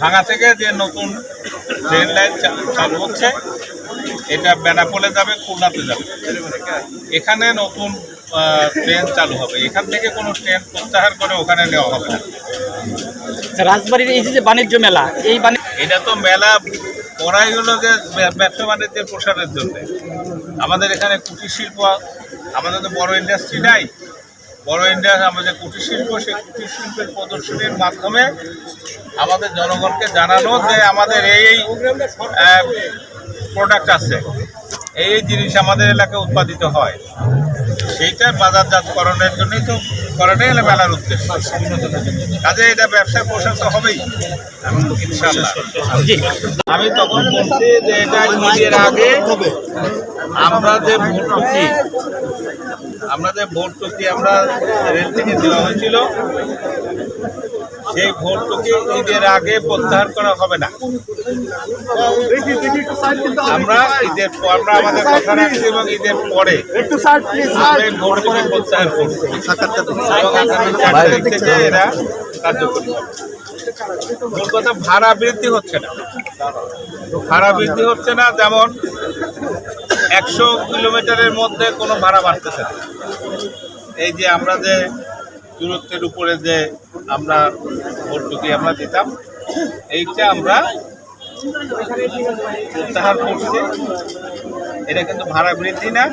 ভাঙা থেকে যে নতুন ট্রেন লাইন চালু হচ্ছে এটা বেনাপোলে যাবে খুলনাতে যাবে। এখানে নতুন ট্রেন চালু হবে। এখান থেকে কোনো ট্রেন প্রত্যাহার করে ওখানে নেওয়া হবে না। রাজবাড়ির এই যে বাণিজ্য মেলা এই এটা তো মেলা করাই হলো যে ব্যবসা বাণিজ্যের প্রসারের জন্য। আমাদের এখানে কুটির শিল্প আমাদের তো বড় ইন্ডাস্ট্রি নাই। বড় ইন্ডাস্ট্রি আমাদের কুটির শিল্প সেই কুটির শিল্পের প্রদর্শনীর মাধ্যমে আমাদের জনগণকে জানানো যে আমাদের এই এই প্রোডাক্ট আছে। এই এই জিনিস আমাদের এলাকায় উৎপাদিত হয়। সেইটা বাজারজাতকরণের জন্যই তো করাটাই হলো মেলার উদ্দেশ্য। কাজে এটা ব্যবসার প্রসার তো হবেই আমি তখন বলছি যে এটা ঈদের আগে আমরা যে ভর্তুকি আমরা যে ভর্তুকি আমরা রেল থেকে দেওয়া হয়েছিল। সেই ভর্তুকি ঈদের আগে প্রত্যাহার করা হবে না। আমরা ঈদের আমরা আমাদের কথা রাখছি এবং ঈদের পরে এই প্রত্যাহার করছি থেকে এরা কার্যকরী। ভাড়া বৃদ্ধি হচ্ছে না। ভাড়া বৃদ্ধি হচ্ছে না, যেমন একশো কিলোমিটারের মধ্যে কোনো ভাড়া বাড়তেছে না। এই যে আমরা যে দূরত্বের উপরে যে আমরা ভর্তুকি আমরা দিতাম, এইটা আমরা প্রত্যাহার করছি। এটা কিন্তু ভাড়া বৃদ্ধি না।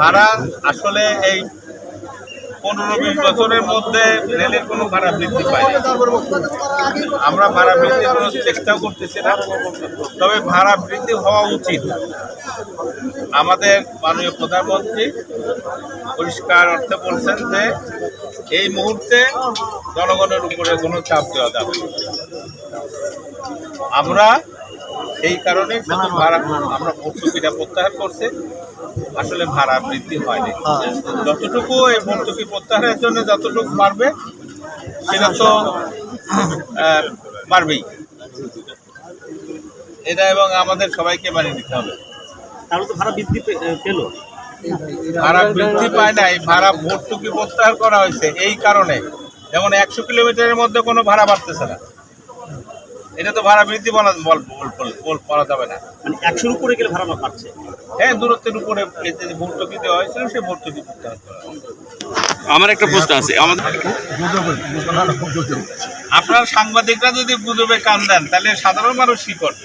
ভাড়া আসলে এই পনেরো বিশ বছরের মধ্যে রেলের কোনো ভাড়া বৃদ্ধি পায়নি। আমরা ভাড়া বৃদ্ধির কোনো চেষ্টাও করতেছি না। তবে ভাড়া বৃদ্ধি হওয়া উচিত। আমাদের মাননীয় প্রধানমন্ত্রী পরিষ্কার অর্থে বলছেন যে, এই মুহূর্তে জনগণের উপরে কোনো চাপ দেওয়া যাবে। আমরা এই কারণে ভাড়া আমরা ভর্তুকিটা প্রত্যাহার করছে আসলে ভাড়া বৃদ্ধি হয়নি। যতটুকু এই ভর্তুকি প্রত্যাহারের জন্য যতটুকু বাড়বে সেটা তো বাড়বেই এটা এবং আমাদের সবাইকে মানিয়ে নিতে হবে। তাহলে তো ভাড়া বৃদ্ধি পেল। ভাড়া বৃদ্ধি পায় নাই ভাড়া ভর্তুকি প্রত্যাহার করা হয়েছে এই কারণে। যেমন একশো কিলোমিটারের মধ্যে কোনো ভাড়া বাড়তেছে না। এটা তো ভাড়া বৃদ্ধি বলা বল- যাবে না। মানে একশোর উপরে গেলে ভাড়া পাচ্ছে হ্যাঁ দূরত্বের উপরে যদি যে ভর্তুকি দেওয়া হয়েছিল সেই ভর্তুকি করতে হবে। আমার একটা প্রশ্ন আছে আমাদের আপনার সাংবাদিকরা যদি গুজবে কান দেন তাহলে সাধারণ মানুষ কি করবে?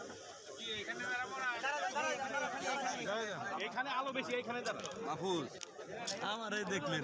এখানে আলো বেশি এখানে দাঁড়ান আমার আমারে দেখলেন।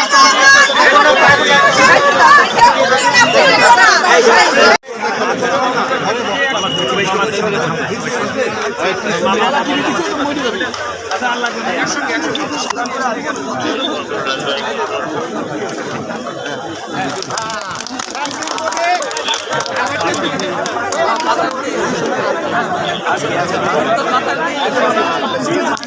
করেন স্বাগত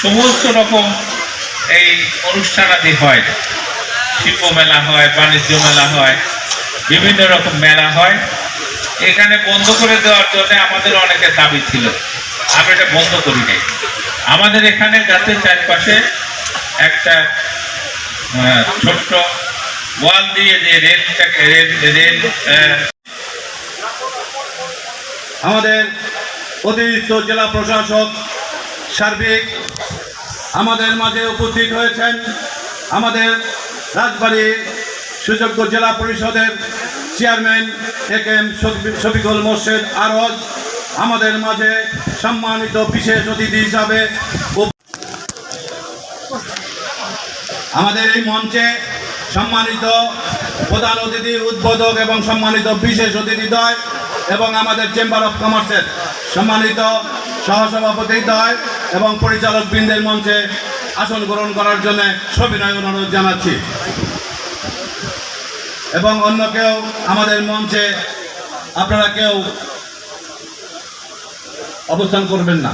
সমস্ত রকম এই অনুষ্ঠানাদি হয়। শিল্প মেলা হয় বাণিজ্য মেলা হয়। বিভিন্ন রকম মেলা হয়। এখানে বন্ধ করে দেওয়ার জন্য আমাদের অনেকের দাবি ছিল। আমরা এটা বন্ধ করি নাই। আমাদের এখানে যাতে চারপাশে একটা ছোট্ট ওয়াল দিয়ে যে রেলটাকে রেল আমাদের অতিরিক্ত জেলা প্রশাসক সার্বিক আমাদের মাঝে উপস্থিত হয়েছেন। আমাদের রাজবাড়ী সুযোগ্য জেলা পরিষদের chairman A K M Shafiqul Morshed আরজ আমাদের মাঝে সম্মানিত বিশেষ অতিথি হিসাবে আমাদের এই মঞ্চে সম্মানিত প্রধান অতিথি, উদ্বোধক এবং সম্মানিত বিশেষ অতিথিদ্বয় এবং আমাদের চেম্বার অফ কমার্সের সম্মানিত সহসভাপতি দ্বয় এবং পরিচালক বৃন্দের মঞ্চে আসন গ্রহণ করার জন্য সবিনয় অনুরোধ জানাচ্ছি। এবং অন্য কেউ আমাদের মঞ্চে আপনারা কেউ অবস্থান করবেন না।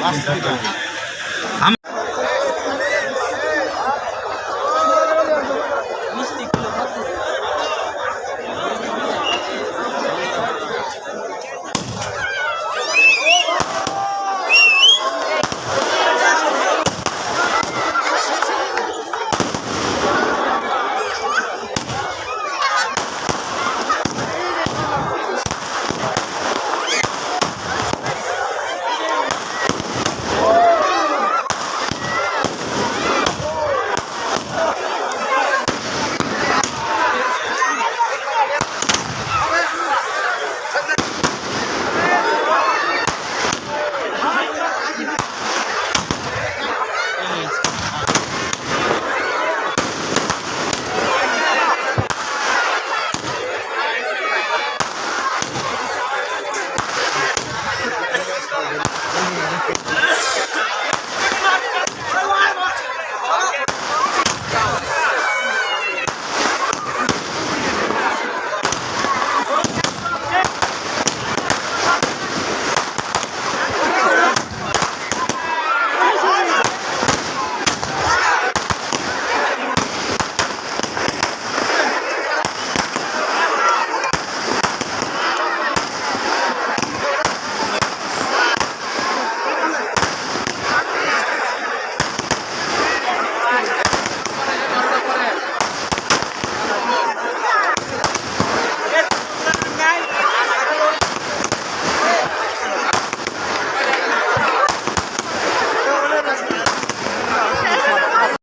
মাছ